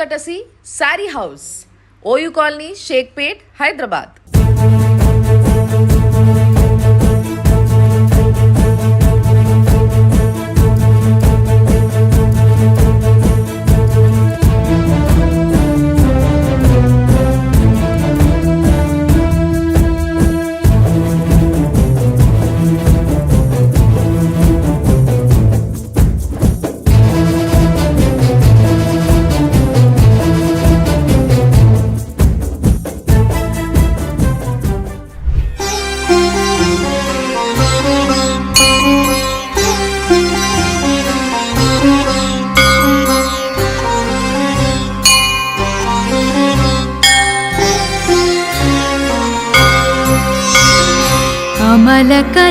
కటసి saree house OU colony Shaikpet Hyderabad.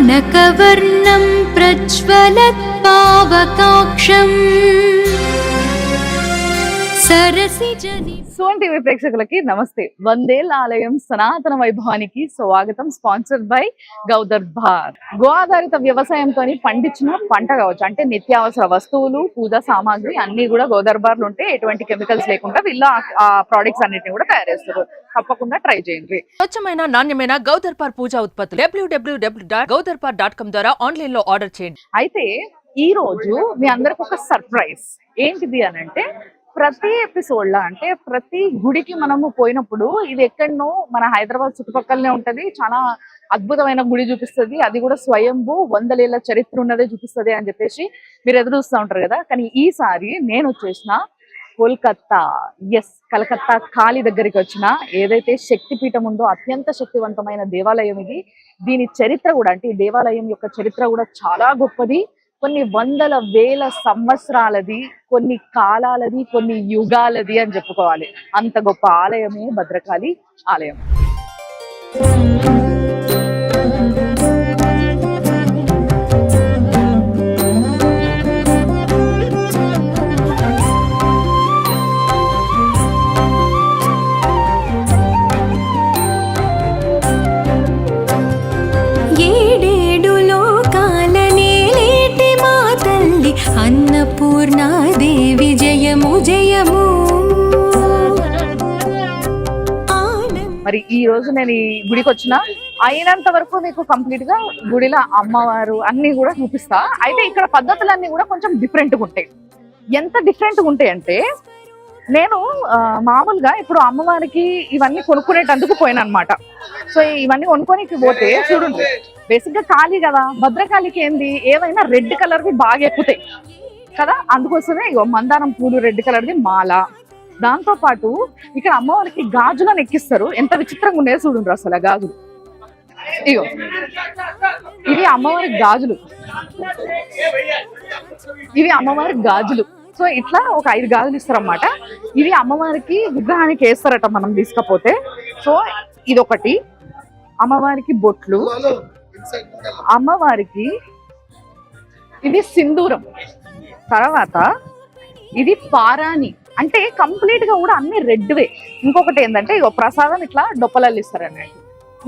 कवर्णं प्रज्वलत्पावकाक्षम् सरसिज TV ప్రేక్షకులకి నమస్తే. వందేళ్ళ ఆలయం సనాతన వైభవానికి స్వాగతం స్పాన్సర్డ్ బై గౌదర్ భార్. గో ఆధారిత వ్యవసాయంతో పండించిన పంట కావచ్చు అంటే నిత్యావసర వస్తువులు పూజా సామాగ్రి అన్ని కూడా గోదర్బార్లు ఉంటే ఎటువంటి కెమికల్స్ లేకుండా వీళ్ళు ఆ- ప్రోడక్ట్స్ అన్నిటిని కూడా తయారు చేస్తారు. తప్పకుండా ట్రై చేయండి. స్వచ్ఛమైన నాణ్యమైన గౌదర్పార్ పూజా ఉత్పత్తులు డబ్ల్యూడబ్ల్యూడబ్ల్యూ డాట్ గౌదర్పార్ డాట్ కామ్ ద్వారా ఆన్లైన్లో ఆర్డర్ చేయండి. అయితే ఈ రోజు మీ అందరికి ఒక సర్ప్రైజ్ ఏంటిది అని అంటే ప్రతి ఎపిసోడ్లో అంటే ప్రతి గుడికి మనము పోయినప్పుడు ఇది ఎక్కడనో మన హైదరాబాద్ చుట్టుపక్కలనే ఉంటది. చాలా అద్భుతమైన గుడి చూపిస్తది. అది కూడా స్వయంభూ వందలేళ్ళ చరిత్ర ఉన్నదే చూపిస్తది అని చెప్పేసి మీరు ఎదురు చూస్తూ ఉంటారు కదా. కానీ ఈసారి నేను వచ్చేసిన కోల్కత్తా ఎస్ కలకత్తా కాళీ దగ్గరికి వచ్చిన ఏదైతే శక్తిపీఠం ఉందో అత్యంత శక్తివంతమైన దేవాలయం ఇది. దీని చరిత్ర కూడా అంటే ఈ దేవాలయం యొక్క చరిత్ర కూడా చాలా గొప్పది. కొన్ని వందల వేల సంవత్సరాలది కొన్ని కాలాలది కొన్ని యుగాలది అని చెప్పుకోవాలి. అంత గొప్ప ఆలయమే భద్రకాళి ఆలయం. మరి ఈ రోజు నేను ఈ గుడికి వచ్చిన అయినంత వరకు మీకు కంప్లీట్గా గుడిలో అమ్మవారు అన్ని కూడా చూపిస్తా. అయితే ఇక్కడ పద్ధతులన్నీ కూడా కొంచెం డిఫరెంట్గా ఉంటాయి. ఎంత డిఫరెంట్గా ఉంటాయి అంటే నేను మామూలుగా ఇప్పుడు అమ్మవారికి ఇవన్నీ కొనుక్కునేటందుకు పోయాను అనమాట సో ఇవన్నీ కొనుక్కొని పోతే చూడండి బేసిక్గా ఖాళీ కదా. భద్రకాళికి ఏంది? ఏవైనా రెడ్ కలర్ వి బాగా ఎక్కుతాయి. కదా? అందుకోసమే ఇగో మందారం పూలు రెడ్ కలర్ది మాల దాంతో పాటు ఇక్కడ అమ్మవారికి గాజులను ఎక్కిస్తారు. ఎంత విచిత్రంగా ఉండేది చూడండి అసలు ఆ గాజులు. ఇగో ఇవి అమ్మవారి గాజులు. ఇవి అమ్మవారి గాజులు. సో ఇట్లా ఒక ఐదు గాజులు ఇస్తారన్నమాట. ఇవి అమ్మవారికి విగ్రహానికి వేస్తారట మనం తీసుకపోతే. సో ఇదొకటి. అమ్మవారికి బొట్లు. అమ్మవారికి ఇది సింధూరం. తర్వాత ఇది పారాని అంటే కంప్లీట్గా కూడా అన్ని రెడ్ వే. ఇంకొకటి ఏంటంటే ఇగో ప్రసాదం ఇట్లా డొప్పలల్లి ఇస్తారన్నట్టు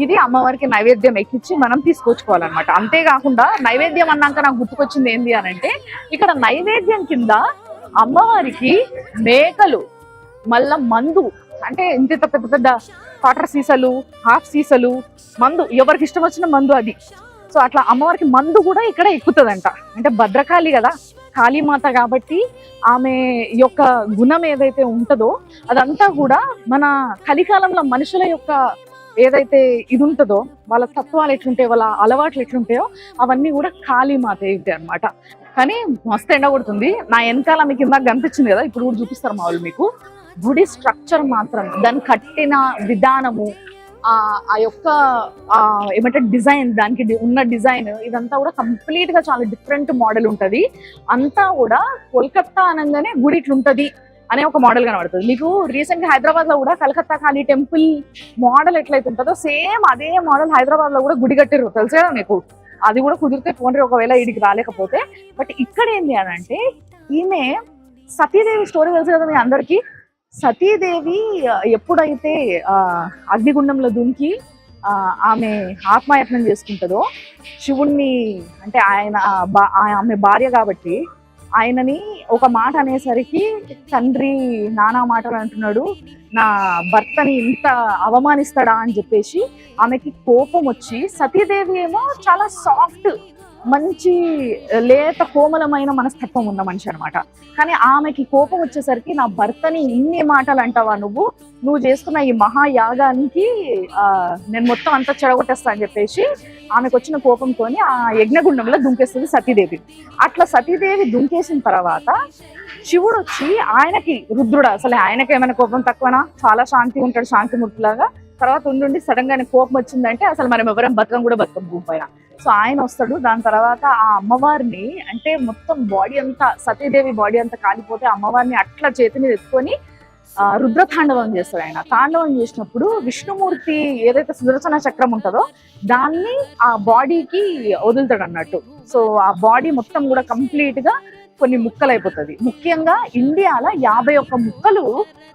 ఇది అమ్మవారికి నైవేద్యం ఎక్కించి మనం తీసుకొచ్చుకోవాలన్నమాట. అంతేకాకుండా నైవేద్యం అన్నాక నాకు గుర్తుకొచ్చింది ఏంది అని అంటే ఇక్కడ నైవేద్యం కింద అమ్మవారికి మేకలు మళ్ళా మందు అంటే ఇంత ఇంత పెద్ద పెద్ద క్వార్టర్ సీసాలు హాఫ్ సీసాలు మందు ఎవరికి ఇష్టం వచ్చిన మందు అది. సో అట్లా అమ్మవారికి మందు కూడా ఇక్కడ ఎక్కుతుందంట. అంటే భద్రకాళి కదా. కాళీమాత కాబట్టి ఆమె యొక్క గుణం ఏదైతే ఉంటుందో అదంతా కూడా మన కలికాలంలో మనుషుల యొక్క ఏదైతే ఇది ఉంటుందో వాళ్ళ తత్వాలు ఎట్లుంటాయో వాళ్ళ అలవాట్లు ఎట్లుంటాయో అవన్నీ కూడా కాళీమాత ఇవి అనమాట కానీ మస్తు ఎండ కొడుతుంది. నా వెనకాల మీకు ఇందాక కనిపించింది కదా ఇప్పుడు కూడా చూపిస్తారు మా వాళ్ళు మీకు. గుడి స్ట్రక్చర్ మాత్రం దాన్ని కట్టిన విధానము ఆ యొక్క ఏమంటే డిజైన్ దానికి ఉన్న డిజైన్ ఇదంతా కూడా కంప్లీట్గా చాలా డిఫరెంట్ మోడల్ ఉంటది. అంతా కూడా కోల్కత్తా అనగానే గుడి ఇట్లుంటది అనే ఒక మోడల్ కనబడుతుంది. మీకు రీసెంట్గా హైదరాబాద్లో కూడా కలకత్తా కాళీ టెంపుల్ మోడల్ ఎట్లయితే ఉంటుందో సేమ్ అదే మోడల్ హైదరాబాద్లో కూడా గుడి కట్టిర్రు. తెలుసు కదా మీకు? అది కూడా కుదిరితే పోండి ఒకవేళ ఇడికి రాలేకపోతే. బట్ ఇక్కడ ఏంటి అని అంటే ఈమె సతీదేవి స్టోరీ తెలుసు కదా మీ అందరికీ? సతీదేవి ఎప్పుడైతే అగ్నిగుండంలో దుంకి ఆమె ఆత్మయత్నం చేసుకుంటుందో శివుణ్ణి అంటే ఆయన బా- ఆమె భార్య కాబట్టి ఆయనని ఒక మాట అనేసరికి తండ్రి నానా మాటలు అంటున్నాడు నా భర్తని ఇంత అవమానిస్తాడా? అని చెప్పేసి ఆమెకి కోపం వచ్చి సతీదేవి ఏమో చాలా సాఫ్ట్ మంచి లేత కోమలమైన మనస్తత్వం ఉన్న మనిషి అనమాట కానీ ఆమెకి కోపం వచ్చేసరికి నా భర్తని ఇన్ని మాటలు అంటావా నువ్వు? నువ్వు చేస్తున్న ఈ మహాయాగానికి నేను మొత్తం అంతా చెడగొట్టేస్తా అని చెప్పేసి ఆమెకు వచ్చిన కోపంతో ఆ యజ్ఞగుండంలో దుంకేస్తుంది సతీదేవి. అట్లా సతీదేవి దుంకేసిన తర్వాత శివుడు వచ్చి ఆయనకి రుద్రుడు అసలు ఆయనకి ఏమైనా కోపం తక్కువనా? చాలా శాంతి ఉంటాడు శాంతిమూర్తిలాగా. తర్వాత ఉండి సడన్గా కోపం వచ్చిందంటే అసలు మనం ఎవరం బతకం కూడా బతకం భూమి పైన. సో ఆయన వస్తాడు. దాని తర్వాత ఆ అమ్మవారిని అంటే మొత్తం బాడీ అంతా సతీదేవి బాడీ అంతా కాలిపోతే అమ్మవారిని అట్లా చేతి మీద ఎత్తుకొని ఆ, రుద్ర తాండవం చేస్తాడు ఆయన. తాండవం చేసినప్పుడు విష్ణుమూర్తి ఏదైతే సుదర్శన చక్రం ఉంటుందో దాన్ని ఆ బాడీకి వదులుతాడు అన్నట్టు. సో ఆ బాడీ మొత్తం కూడా కంప్లీట్గా కొన్ని ముక్కలు అయిపోతుంది ముఖ్యంగా ఇండియాలో యాభై ఒక్క ముక్కలు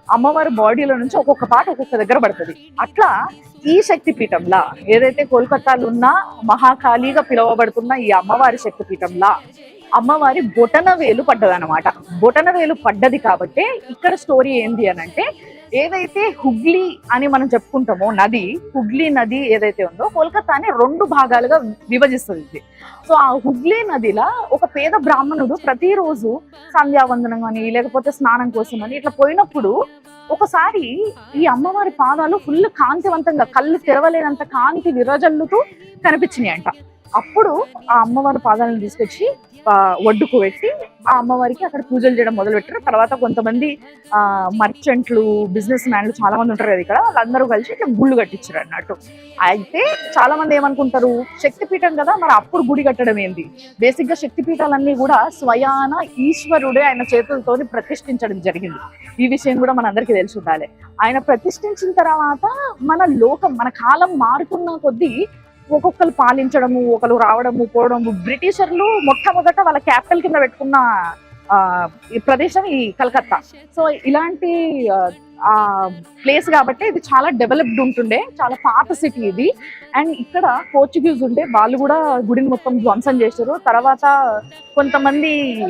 అమ్మవారి బాడీలో నుంచి ఒక్కొక్క పాట ఒక్కొక్క దగ్గర పడుతుంది. అట్లా ఈ శక్తి పీఠంలా ఏదైతే కోల్కతాలో ఉన్న మహాకాళిగా పిలువబడుతున్న ఈ అమ్మవారి శక్తి పీఠంలా అమ్మవారి బొటన వేలు పడ్డదనమాట బొటన వేలు పడ్డది కాబట్టి ఇక్కడ స్టోరీ ఏంది అని అంటే ఏదైతే హుగ్లీ అని మనం చెప్పుకుంటామో నది హుగ్లీ నది ఏదైతే ఉందో కోల్కతాని రెండు భాగాలుగా విభజిస్తుంది ఇది. సో ఆ హుగ్లీ నదిలా ఒక పేద బ్రాహ్మణుడు ప్రతిరోజు సంధ్యావందనం అని లేకపోతే స్నానం కోసం అని ఇట్లా పోయినప్పుడు ఒకసారి ఈ అమ్మవారి పాదాలు ఫుల్ కాంతివంతంగా కళ్ళు తెరవలేనంత కాంతి విరజల్లుతూ కనిపించినాయి అంట అప్పుడు ఆ అమ్మవారి పాదాలను తీసుకొచ్చి ఒడ్డుకు పెట్టి ఆ అమ్మవారికి అక్కడ పూజలు చేయడం మొదలు పెట్టారు తర్వాత కొంతమంది ఆ మర్చెంట్లు బిజినెస్ మ్యాన్లు చాలా మంది ఉంటారు కదా ఇక్కడ. వాళ్ళందరూ కలిసి ఇట్లా గుళ్ళు కట్టించారు అన్నట్టు. అయితే చాలా మంది ఏమనుకుంటారు? శక్తిపీఠం కదా మరి అప్పుడు గుడి కట్టడం ఏంది? బేసిక్గా శక్తిపీఠాలన్నీ కూడా స్వయాన ఈశ్వరుడే ఆయన చేతులతో ప్రతిష్ఠించడం జరిగింది. ఈ విషయం కూడా మనందరికీ తెలిసి ఉండాలి. ఆయన ప్రతిష్ఠించిన తర్వాత మన లోకం మన కాలం మారుతున్న కొద్దీ ఒక్కొక్కరు పాలించడము ఒకరు రావడము పోవడము. బ్రిటిషర్లు మొట్టమొదట వాళ్ళ క్యాపిటల్ కింద పెట్టుకున్న ఆ, ఈ ప్రదేశం ఈ కలకత్తా. సో ఇలాంటి ఆ, ప్లేస్ కాబట్టి ఇది చాలా డెవలప్డ్ ఉంటుండే. చాలా పాత సిటీ ఇది. అండ్ ఇక్కడ పోర్చుగీస్ ఉండే. వాళ్ళు కూడా గుడిని మొత్తం ధ్వంసం చేశారు. తర్వాత కొంతమంది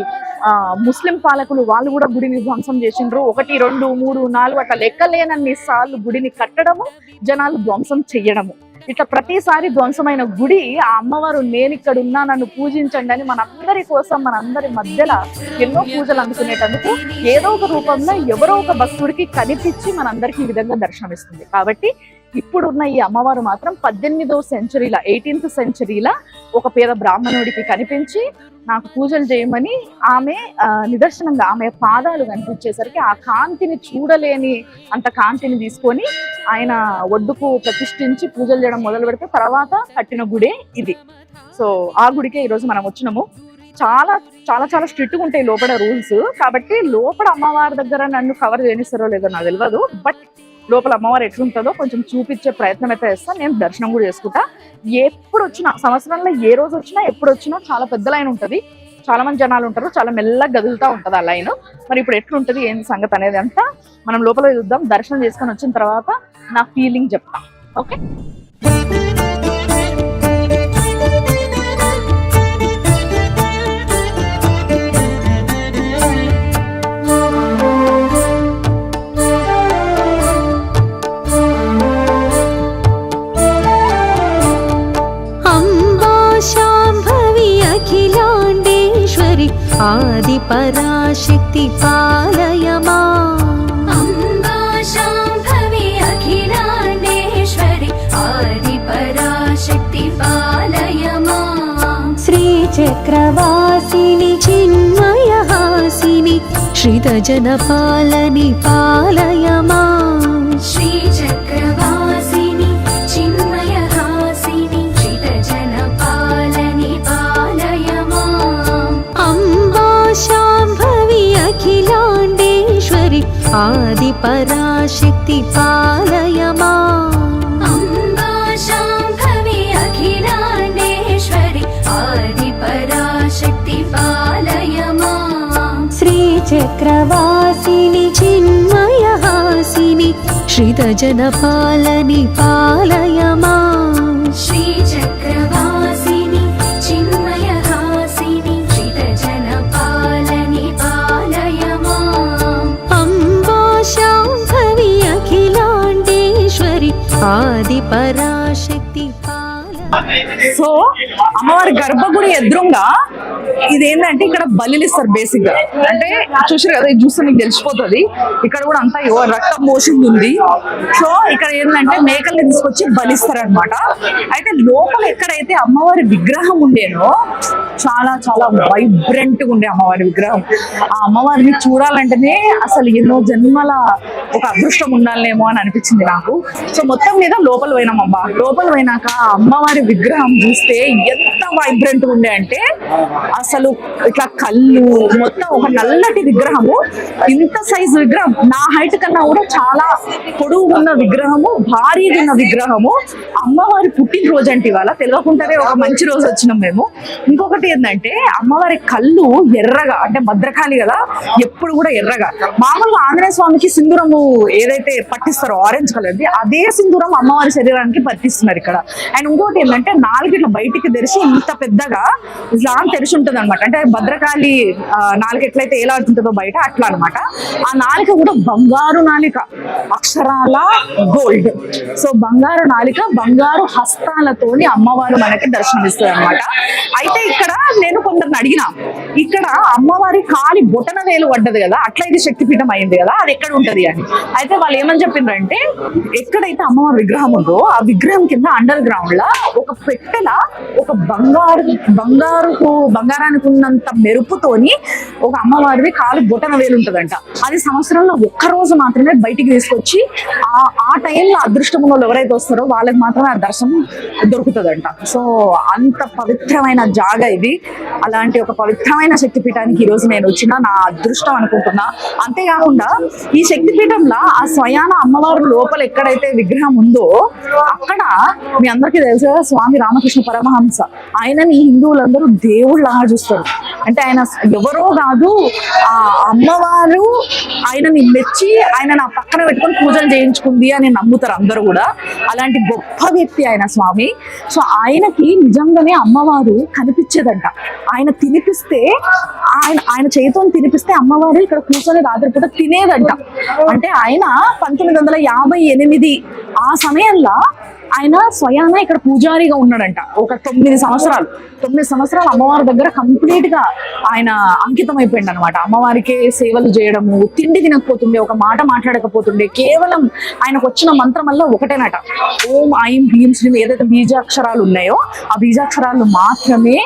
ఆ, ముస్లిం పాలకులు వాళ్ళు కూడా గుడిని ధ్వంసం చేసిండ్రు. ఒకటి రెండు మూడు నాలుగు అట్లా లెక్కలేనన్ని సార్లు గుడిని కట్టడము జనాలు ధ్వంసం చెయ్యడము. ఇట్లా ప్రతిసారి ధ్వంసమైన గుడి ఆ అమ్మవారు నేను ఇక్కడ ఉన్నా నన్ను పూజించండి అని మనందరి కోసం మనందరి మధ్యలో ఎన్నో పూజలు అందుకునేటందుకు ఏదో ఒక రూపంలో ఎవరో ఒక భక్తుడికి కనిపించి మనందరికి ఈ విధంగా దర్శనమిస్తుంది. కాబట్టి ఇప్పుడున్న ఈ అమ్మవారు మాత్రం పద్దెనిమిదవ సెంచరీల ఎయిటీన్త్ సెంచరీల ఒక పేద బ్రాహ్మణుడికి కనిపించి నాకు పూజలు చేయమని ఆమె నిదర్శనంగా ఆమె పాదాలు కనిపించేసరికి ఆ కాంతిని చూడలేని అంత కాంతిని తీసుకొని ఆయన ఒడ్డుకు ప్రతిష్ఠించి పూజలు చేయడం మొదలు పెడితే తర్వాత కట్టిన గుడే ఇది. సో ఆ గుడికే ఈరోజు మనం వచ్చినాము. చాలా చాలా చాలా స్ట్రిక్ట్గా ఉంటాయి లోపల రూల్స్. కాబట్టి లోపల అమ్మవారి దగ్గర నన్ను కవర్ చేయనిస్తారో లేదో నాకు తెలియదు బట్ లోపల అమ్మవారు ఎట్లుంటుందో కొంచెం చూపించే ప్రయత్నం అయితే చేస్తాను నేను దర్శనం కూడా చేసుకుంటా. ఎప్పుడు వచ్చినా సంవత్సరంలో ఏ రోజు వచ్చినా ఎప్పుడు వచ్చినా చాలా పెద్ద లైన్ ఉంటుంది. చాలా మంది జనాలు ఉంటారు. చాలా మెల్లగా గదులుతూ ఉంటుంది ఆ లైన్. మరి ఇప్పుడు ఎట్లుంటది ఏంది సంగతి అనేది అంతా మనం లోపల చూద్దాం. దర్శనం చేసుకొని వచ్చిన తర్వాత నా ఫీలింగ్ చెప్తా. ఓకే? आदिपराशक्ति पालय माम् अम्बा शाम्भवी अखिलाण्डेश्वरि आदिपराशक्ति पालय माम् श्रीचक्रवासिनि चिन्मयहासिनि श्रितजनपालनि पालय माम् आदिपराशक्ति पालय माम् अम्बा शाम्भवी अखिलाण्डेश्वरि आदिपराशक्ति पालय माम् श्रीचक्रवासिनि चिन्मयहासिनि श्रितजनपालनि पालय माम् श्रीचक्रवासिनि పరాశక్తి పాల సో అమ్మవారి గర్భగుడి ఎదురుగా ఇదేంటంటే ఇక్కడ బలిలు ఇస్తారు బేసిక్గా అంటే చూసారు కదా ఇది చూస్తే మీకు తెలిసిపోతుంది. ఇక్కడ కూడా అంతా రక్తం మోసింది ఉంది. సో ఇక్కడ ఏంటంటే మేకల్ని తీసుకొచ్చి బలిస్తారు అనమాట అయితే లోపల ఎక్కడైతే అమ్మవారి విగ్రహం ఉండేనో చాలా చాలా వైబ్రెంట్గా ఉండే అమ్మవారి విగ్రహం. ఆ అమ్మవారిని చూడాలంటేనే అసలు ఎన్నో జన్మల ఒక అదృష్టం ఉండాలేమో అని అనిపించింది నాకు. సో మొత్తం మీద లోపల పోయినామబ్బా. లోపల పోయినాక ఆ అమ్మవారి విగ్రహం చూస్తే ఎంత వైబ్రెంట్ ఉండే అంటే అసలు ఇట్లా కళ్ళు మొత్తం ఒక నల్లటి విగ్రహము. ఇంత సైజు విగ్రహం. నా హైట్ కన్నా కూడా చాలా పొడుగు ఉన్న విగ్రహము భారీగా ఉన్న విగ్రహము. అమ్మవారి పుట్టినరోజు అంటే ఇవాళ తెలియకుండానే ఒక మంచి రోజు వచ్చినాం మేము. ఇంకొకటి ఏంటంటే అమ్మవారి కళ్ళు ఎర్రగా అంటే భద్రకాళి కదా ఎప్పుడు కూడా ఎర్రగా. మామూలుగా ఆంజనేయ స్వామికి సింధూరము ఏదైతే పట్టిస్తారో ఆరెంజ్ కలర్ది అదే సింధూరం అమ్మవారి శరీరానికి పట్టిస్తున్నారు ఇక్కడ. అండ్ ఇంకోటి ఏంటంటే నాలుగు ఇట్లా బయటికి తెరిచి ఇంత పెద్దగా ఇట్లా తెరిచి ఉంటుంది. అనమాట అంటే భద్రకాళి నాలుక ఎట్లయితే ఎట్లయితే ఉంటుందో బయట అట్లా అనమాట ఆ నాలిక కూడా బంగారు నాలిక అక్షరాల గోల్డ్. సో బంగారు నాలిక బంగారు హస్తాలతోని అమ్మవారు మనకి దర్శనమిస్తుంది అనమాట అయితే ఇక్కడ నేను కొందరిని అడిగిన ఇక్కడ అమ్మవారి కాలి బొటన వేలు పడ్డది కదా అట్లా ఇది శక్తిపీఠం అయింది కదా అది ఎక్కడ ఉంటది అని. అయితే వాళ్ళు ఏమని చెప్పిండ్రంటే ఎక్కడైతే అమ్మవారి విగ్రహం ఉందో ఆ విగ్రహం కింద అండర్ గ్రౌండ్ లా ఒక పెట్టెల ఒక బంగారు బంగారుకు బంగారానికి ఉన్నంత మెరుపుతోని ఒక అమ్మవారిది కాలు బొటన వేలుంటదంట. అది సంవత్సరంలో ఒక్క రోజు మాత్రమే బయటికి తీసుకొచ్చి ఆ ఆ టైంలో అదృష్టం వాళ్ళు ఎవరైతే వస్తారో వాళ్ళకి మాత్రమే ఆ దర్శనం దొరుకుతుందంట. సో అంత పవిత్రమైన జాగ ఇది. అలాంటి ఒక పవిత్రమైన శక్తిపీఠానికి ఈ రోజు నేను వచ్చిన నా అదృష్టం అనుకుంటున్నా. అంతేకాకుండా ఈ శక్తిపీఠంలో ఆ స్వయాన అమ్మవారు లోపల ఎక్కడైతే విగ్రహం ఉందో అక్కడ మీ అందరికీ తెలుసు స్వామి రామకృష్ణ పరమహంస. ఆయనని హిందువులందరూ దేవుళ్ళ చూస్తారు అంటే ఆయన ఎవరో కాదు ఆ అమ్మవారు ఆయనని మెచ్చి ఆయన నా పక్కన పెట్టుకొని పూజలు చేయించుకుంది అని నమ్ముతారు అందరూ కూడా. అలాంటి గొప్ప వ్యక్తి ఆయన స్వామి. సో ఆయనకి నిజంగానే అమ్మవారు కనిపించేదంట. ఆయన తినిపిస్తే ఆయన ఆయన చేతితో తినిపిస్తే అమ్మవారు ఇక్కడ కూర్చొని రాత్రిపూట తినేదంట. అంటే ఆయన పంతొమ్మిది వందల యాభై ఎనిమిది ఆ సమయంలో ఆయన స్వయాన ఇక్కడ పూజారిగా ఉన్నాడంట. ఒక తొమ్మిది సంవత్సరాలు. తొమ్మిది సంవత్సరాలు అమ్మవారి దగ్గర కంప్లీట్గా ఆయన అంకితం అయిపోయింది అనమాట అమ్మవారికే సేవలు చేయడము తిండి తినకపోతుండే ఒక మాట మాట్లాడకపోతుండే కేవలం ఆయనకు వచ్చిన మంత్రం ఒకటేనట. ఓం ఐం భీం శ్రీం ఏదైతే బీజాక్షరాలు ఉన్నాయో ఆ బీజాక్షరాలు మాత్రమే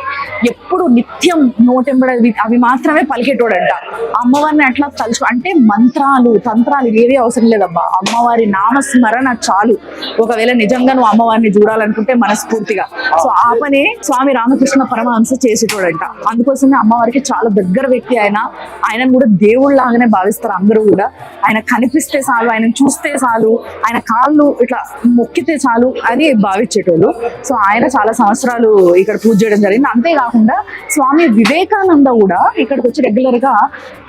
ఎప్పుడు నిత్యం నోటెంబడ అవి మాత్రమే పలికేటోడంట. అమ్మవారిని అట్లా తలుచు అంటే మంత్రాలు తంత్రాలు ఏవి అవసరం లేదబ్బా. అమ్మవారి నామస్మరణ చాలు. ఒకవేళ నిజంగా నువ్వు అమ్మవారిని చూడాలనుకుంటే మనస్ఫూర్తిగా. సో ఆ పనే స్వామి రామకృష్ణ పరమహంస చేసేటోడంట. అందుకోసమే అమ్మవారికి చాలా దగ్గర వ్యక్తి ఆయన. ఆయన కూడా దేవుళ్ళలాగానే భావిస్తారు అందరూ కూడా. ఆయన కనిపిస్తే చాలు ఆయన చూస్తే చాలు ఆయన కాళ్ళు ఇట్లా మొక్కితే చాలు అని భావించేటోళ్ళు. సో ఆయన చాలా సంవత్సరాలు ఇక్కడ పూజ చేయడం జరిగింది. అంతేకాకుండా స్వామి వివేకానంద కూడా ఇక్కడికి వచ్చి రెగ్యులర్గా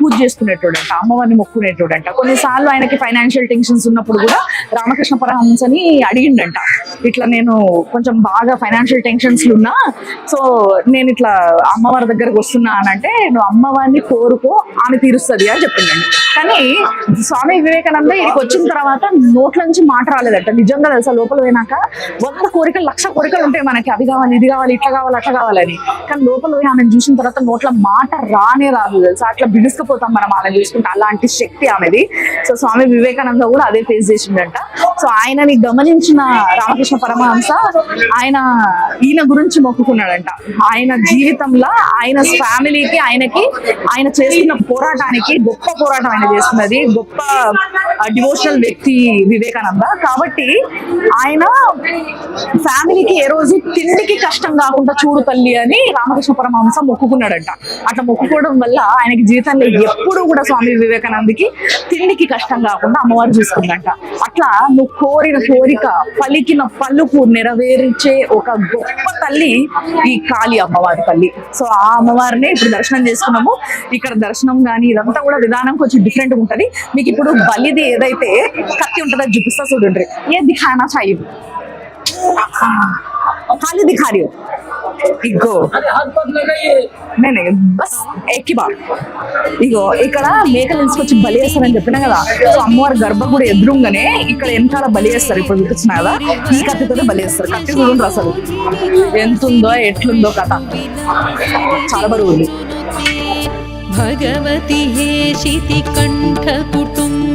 పూజ చేసుకునేటోడంట అమ్మవారిని మొక్కునేటోడంట. కొన్నిసార్లు ఆయనకి ఫైనాన్షియల్ టెన్షన్స్ ఉన్నప్పుడు కూడా రామకృష్ణ పరహంసని అడిగిండంట. ఇట్లా నేను కొంచెం బాగా ఫైనాన్షియల్ టెన్షన్స్లు ఉన్నా. సో నేను ఇట్లా అమ్మవారి దగ్గరకు వస్తున్నా అని అంటే నువ్వు అమ్మవారిని కోరుకో ఆమె తీరుస్తుంది అని చెప్పిందండి. కానీ స్వామి వివేకానంద ఇక్కడికి వచ్చిన తర్వాత నోట్ల నుంచి మాట రాలేదట. నిజంగా తెలుసా లోపల పోయినాక వంద కోరికలు లక్ష కోరికలు ఉంటాయి మనకి. అది కావాలి ఇది కావాలి ఇట్లా కావాలి అట్లా కావాలని. కానీ లోపల పోయి ఆమెను చూసిన తర్వాత నోట్ల మాట రానే రాదు తెలుసా. అట్లా బిగుసుకుపోతాం మనం ఆమె చూసుకుంటే. అలాంటి శక్తి ఆమెది. సో స్వామి వివేకానంద కూడా అదే ఫేస్ చేసిందంట. సో ఆయనని గమనించిన రామకృష్ణ పరమహంస ఆయన ఈయన గురించి మొక్కుకున్నాడంట. ఆయన జీవితంలో ఆయన ఫ్యామిలీకి ఆయనకి ఆయన చేస్తున్న పోరాటానికి గొప్ప పోరాటం ఆయన చేస్తున్నది. గొప్ప డివోషనల్ వ్యక్తి వివేకానంద. కాబట్టి ఆయన ఫ్యామిలీకి ఏ రోజు తిండికి కష్టం కాకుండా చూడు తల్లి అని రామకృష్ణ పరమహంస మొక్కుకున్నాడంట. అట్లా మొక్కుకోవడం వల్ల ఆయనకి జీవితంలో ఎప్పుడు కూడా స్వామి వివేకానందకి తిండికి కష్టం కాకుండా అమ్మవారు చూసుకుందంట అట్లా నువ్వు కోరిన కోరిక పలికిన పలుకు నెరవేర్చే ఒక గొప్ప తల్లి ఈ కాళీ అమ్మవారి తల్లి. సో ఆ అమ్మవారిని ఇప్పుడు దర్శనం చేసుకున్నాము. ఇక్కడ దర్శనం కానీ ఇదంతా కూడా విధానం కొంచెం డిఫరెంట్ ఉంటుంది. మీకు ఇప్పుడు బలిది ఏదైతే కత్తి ఉంటుందో చూపిస్తా చూడండి. ఏ దిహానా చాయి ఖాళీ. దిఖా ఇగో నేను బస్ ఎక్కి బా. ఇగో ఇక్కడ మేకలు తీసుకొచ్చి బలి వేస్తారని చెప్పినా కదా సో అమ్మవారి గర్భ కూడా ఎదురుగానే ఇక్కడ ఎంత బలి వేస్తారు ఇప్పుడు చూపించిన కదా ఈ కథతోనే బలి వేస్తారు. కట్టి చూడండి అసలు. ఎంత ఉందో ఎట్లుందో కథ. చాలా బరువు భగవతి హే శితి కంఠ కుటుంబ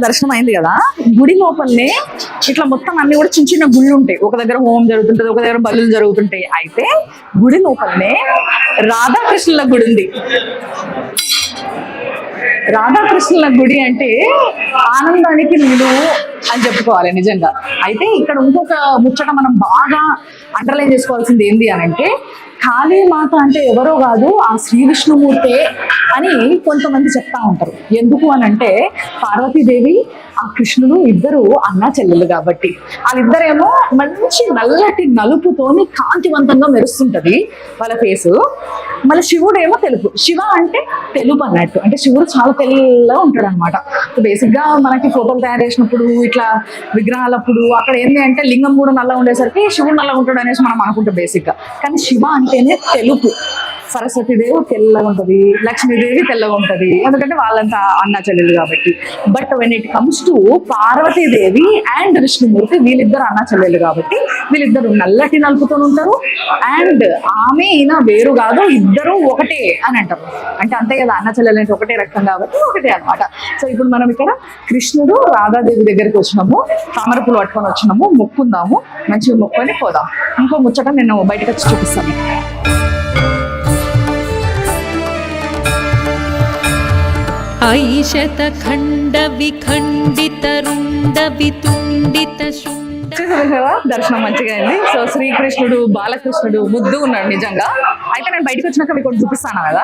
దర్శనం అయింది కదా? గుడి లోపలనే ఇట్లా మొత్తం అన్ని కూడా చిన్న చిన్న గుళ్ళు ఉంటాయి ఒక దగ్గర హోమం జరుగుతుంటది ఒక దగ్గర బలులు జరుగుతుంటాయి. అయితే గుడి లోపలనే రాధాకృష్ణుల గుడి ఉంది. రాధాకృష్ణుల గుడి అంటే ఆనందానికి నిలువు అని చెప్పుకోవాలి నిజంగా. అయితే ఇక్కడ ఇంకొక ముచ్చట మనం బాగా అండర్లైన్ చేసుకోవాల్సింది ఏంది అని అంటే కాళీ మాత అంటే ఎవరో కాదు ఆ శ్రీ విష్ణుమూర్తే అని కొంతమంది చెప్తా ఉంటారు. ఎందుకు అని అంటే పార్వతీదేవి ఆ కృష్ణుడు ఇద్దరు అన్నా చెల్లెలు కాబట్టి. వాళ్ళిద్దరేమో మంచి నల్లటి నలుపుతోని కాంతివంతంగా మెరుస్తుంటది వాళ్ళ ఫేసు. మళ్ళీ శివుడు ఏమో తెలుపు. శివ అంటే తెలుపు అన్నట్టు. అంటే శివుడు చాలా తెల్లగా ఉంటాడు అనమాట బేసిక్గా మనకి ఫోటోలు తయారు చేసినప్పుడు ఇట్లా విగ్రహాలప్పుడు అక్కడ ఏంటి అంటే లింగం కూడా నల్లగా ఉండేసరికి శివుడు నల్లగా ఉంటాడు అనేసి మనం అనుకుంటాం బేసిక్గా కానీ శివ అని అంటేనే తెలుపు సరస్వతీదేవి తెల్లగా ఉంటది లక్ష్మీదేవి తెల్లగా ఉంటది. ఎందుకంటే వాళ్ళంతా అన్న చెల్లెలు కాబట్టి. But when it comes to Parvatidevi and Vishnumurthy వీళ్ళిద్దరు అన్న చెల్లెలు కాబట్టి వీళ్ళిద్దరు నల్లటి నలుపుతూ ఉంటారు. అండ్ ఆమె ఈయన వేరు కాదు ఇద్దరు ఒకటే అని అంటారు. అంటే అంతే కదా అన్న చెల్లెలు అంటే ఒకటే రక్తం కాబట్టి ఒకటే అన్నమాట. సో ఇప్పుడు మనం ఇక్కడ కృష్ణుడు రాధాదేవి దగ్గరికి వచ్చినాము తామరపులు పట్టుకొని వచ్చినాము మొక్కుందాము మంచిగా మొక్కుని పోదాం. ఇంకో ముచ్చట నేను బయటకు వచ్చి చూపిస్తాను. ఐషతఖండ విఖండిత రుండ వితుండిత దర్శనం మంచిగా అయింది. సో శ్రీకృష్ణుడు బాలకృష్ణుడు ముద్దు ఉన్నాడు నిజంగా. అయితే నేను బయటకు వచ్చినాక మీకు చూపిస్తాను కదా?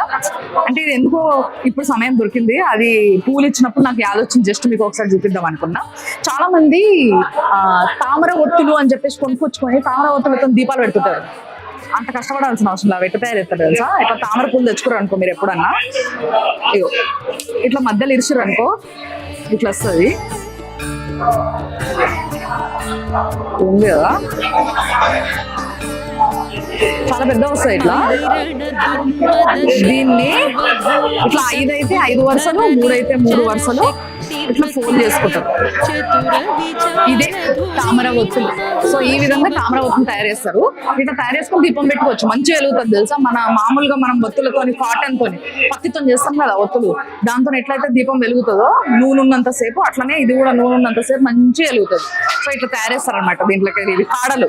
అంటే ఇది ఎందుకో ఇప్పుడు సమయం దొరికింది. అది పూలు ఇచ్చినప్పుడు నాకు యాద వచ్చింది. జస్ట్ మీకు ఒకసారి చూపిద్దాం అనుకున్నా. చాలా మంది తామర ఒత్తులు అని చెప్పేసి కొనుక్కొచ్చుకొని తామర ఒత్తులతో దీపాలు పెడుతుంటారు. అంత కష్టపడాల్సిన అవసరం లేదు. ఎట్లా తయారు చేస్తారు తెలుసా? ఇట్లా తామర పూలు తెచ్చుకోరు అనుకో మీరు ఎప్పుడన్నా. ఇగో ఇట్లా మధ్యలో ఇరిచారు అనుకో ఇట్లా వస్తుంది. ఉంది కదా? చాలా పెద్ద వస్తాయి ఇట్లా. దీన్ని ఇట్లా ఐదు అయితే ఐదు వరుసలు మూడు అయితే మూడు వరుసలు. ఇట్లా ఫోల్డ్ చేసుకుంటారు ఇదే తామర ఒత్తులు. సో ఈ విధంగా తామర ఒత్తులు తయారు చేస్తారు ఇట్లా తయారు చేసుకొని దీపం పెట్టుకోవచ్చు. మంచిగా వెలుగుతుంది తెలుసా? మన మామూలుగా మనం ఒత్తులతోని కాటన్ తోని పత్తితో చేస్తాం కదా ఒత్తులు. దాంతో ఎట్లయితే దీపం వెలుగుతుందో నూనె ఉన్నంత సేపు అట్లనే ఇది కూడా నూనె ఉన్నంత సేపు మంచిగా వెలుగుతుంది. సో ఇట్లా తయారు చేస్తారు అనమాట దీంట్లోకి ఇవి కాడలు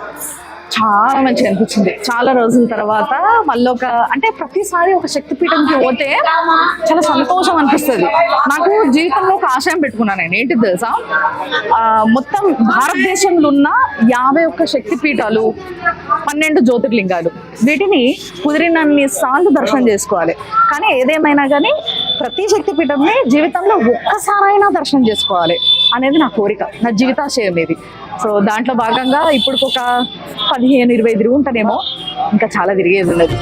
చాలా మంచిగా అనిపించింది. చాలా రోజుల తర్వాత మళ్ళీ ఒక అంటే ప్రతిసారి ఒక శక్తిపీఠంకి పోతే చాలా సంతోషం అనిపిస్తుంది. నాకు జీవితంలో ఒక ఆశయం పెట్టుకున్నాను నేను. ఏంటిది తెలుసా? మొత్తం భారతదేశంలో ఉన్న యాభై ఒక్క శక్తిపీఠాలు పన్నెండు జ్యోతిర్లింగాలు. వీటిని కుదిరినన్ని సార్లు దర్శనం చేసుకోవాలి. కానీ ఏదేమైనా కానీ ప్రతి శక్తిపీఠంని జీవితంలో ఒక్కసారైనా దర్శనం చేసుకోవాలి అనేది నా కోరిక. నా జీవితాశయం ఇది. సో దాంట్లో భాగంగా ఇప్పుడు ఒక పదిహేను ఇరవై తిరుగుంటానేమో ఉంటానేమో ఇంకా చాలా తిరిగేది ఉన్నది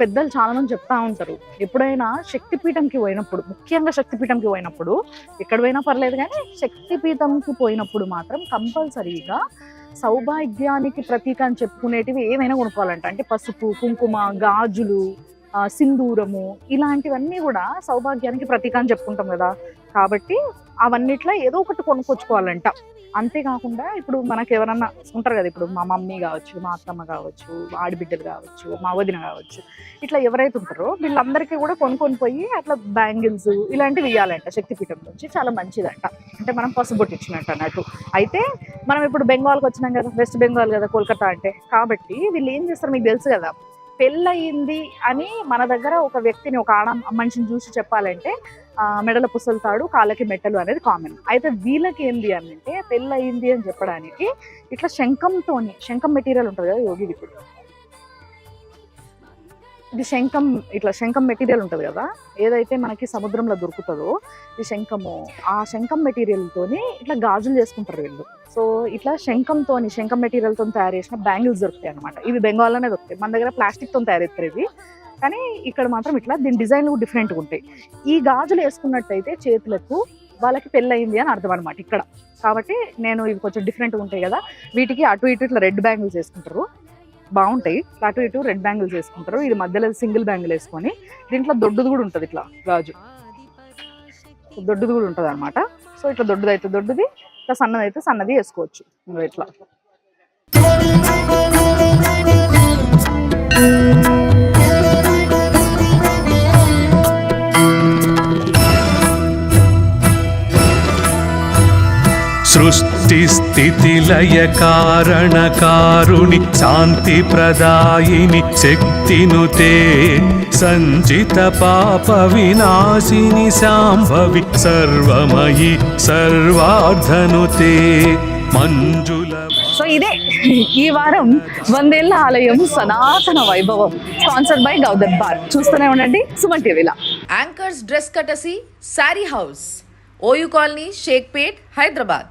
పెద్దలు చాలా మంది చెప్తా ఉంటారు. ఎప్పుడైనా శక్తిపీఠంకి పోయినప్పుడు ముఖ్యంగా శక్తిపీఠంకి పోయినప్పుడు ఎక్కడ పోయినా పర్లేదు కానీ శక్తిపీఠంకి పోయినప్పుడు మాత్రం కంపల్సరీగా సౌభాగ్యానికి ప్రతీక అని చెప్పుకునేటివి ఏమైనా కొనుక్కోవాలంట. అంటే పసుపు కుంకుమ గాజులు సింధూరము ఇలాంటివన్నీ కూడా సౌభాగ్యానికి ప్రతీక అని చెప్పుకుంటాం కదా. కాబట్టి అవన్నిట్లో ఏదో ఒకటి కొనుక్కొచ్చుకోవాలంట. అంతేకాకుండా ఇప్పుడు మనకి ఎవరన్నా ఉంటారు కదా ఇప్పుడు మా మమ్మీ కావచ్చు మా అత్తమ్మ కావచ్చు ఆడబిడ్డలు కావచ్చు మా వదిన కావచ్చు ఇట్లా ఎవరైతే ఉంటారో వీళ్ళందరికీ కూడా కొనుక్కొని పోయి అట్లా బ్యాంగిల్స్ ఇలాంటివి ఇవ్వాలంట శక్తిపీఠం నుంచి చాలా మంచిదంట. అంటే మనం పసుబొట్టు ఇచ్చినట్టు అన్నట్టు. అయితే మనం ఇప్పుడు బెంగాల్కి వచ్చినాం కదా వెస్ట్ బెంగాల్ కదా కోల్కతా అంటే కాబట్టి వీళ్ళు ఏం చేస్తారు మీకు తెలుసు కదా పెళ్ళయింది అని మన దగ్గర ఒక వ్యక్తిని ఒక ఆడ మనిషిని చూసి చెప్పాలంటే మెడల పుసలుతాడు కాళ్ళకి మెట్టలు అనేది కామన్ అయితే వీళ్ళకి ఏంది అని అంటే పెళ్ళయింది అని చెప్పడానికి ఇట్లా శంఖంతోని శంఖం మెటీరియల్ ఉంటుంది కదా యోగి ఇప్పుడు. ఇది శంఖం ఇట్లా శంఖం మెటీరియల్ ఉంటుంది కదా? ఏదైతే మనకి సముద్రంలో దొరుకుతుందో ఈ శంఖము ఆ శంఖం మెటీరియల్తోని ఇట్లా గాజులు చేసుకుంటారు వీళ్ళు. సో ఇట్లా శంఖంతోని శంఖం మెటీరియల్తో తయారు చేసిన బ్యాంగిల్స్ దొరుకుతాయి అనమాట ఇవి బెంగాల్లోనే దొరుకుతాయి. మన దగ్గర ప్లాస్టిక్తో తయారు చేస్తారు ఇవి. కానీ ఇక్కడ మాత్రం ఇట్లా దీని డిజైన్లు డిఫరెంట్గా ఉంటాయి. ఈ గాజులు వేసుకున్నట్టయితే చేతులకు వాళ్ళకి పెళ్ళయింది అని అర్థం అనమాట ఇక్కడ. కాబట్టి నేను ఇవి కొంచెం డిఫరెంట్గా ఉంటాయి కదా? వీటికి అటు ఇటు ఇట్లా రెడ్ బ్యాంగిల్స్ వేసుకుంటారు. బాగుంటాయి. అటు ఇటు రెడ్ బ్యాంగిల్స్ వేసుకుంటారు ఇది మధ్యలో సింగిల్ బ్యాంగిల్ వేసుకొని దీంట్లో దొడ్డుది కూడా ఉంటుంది ఇట్లా గాజు. దొడ్డుది కూడా ఉంటుంది అనమాట సో ఇట్లా దొడ్డుది అయితే దొడ్డుది ఇట్లా సన్నది అయితే సన్నది వేసుకోవచ్చు. ఇట్లా. ఇంకా ఇట్లా సృష్టిస్థితిలయ కారణకారుణి శాంతి ప్రదాయిని శక్తినుతే సంచిత పాప వినాశిని శాంభవి సర్వమయి సర్వార్ధనుతే మంజుల సో ఇదే ఈ వారం వందేళ్ళ ఆలయం సనాతన వైభవం స్పాన్సర్డ్ బై గౌదర్ బార్ చూస్తూనే ఉండండి Suman టీవీలా. Anchors dress Katasi sari house OU colony Shaikpet Hyderabad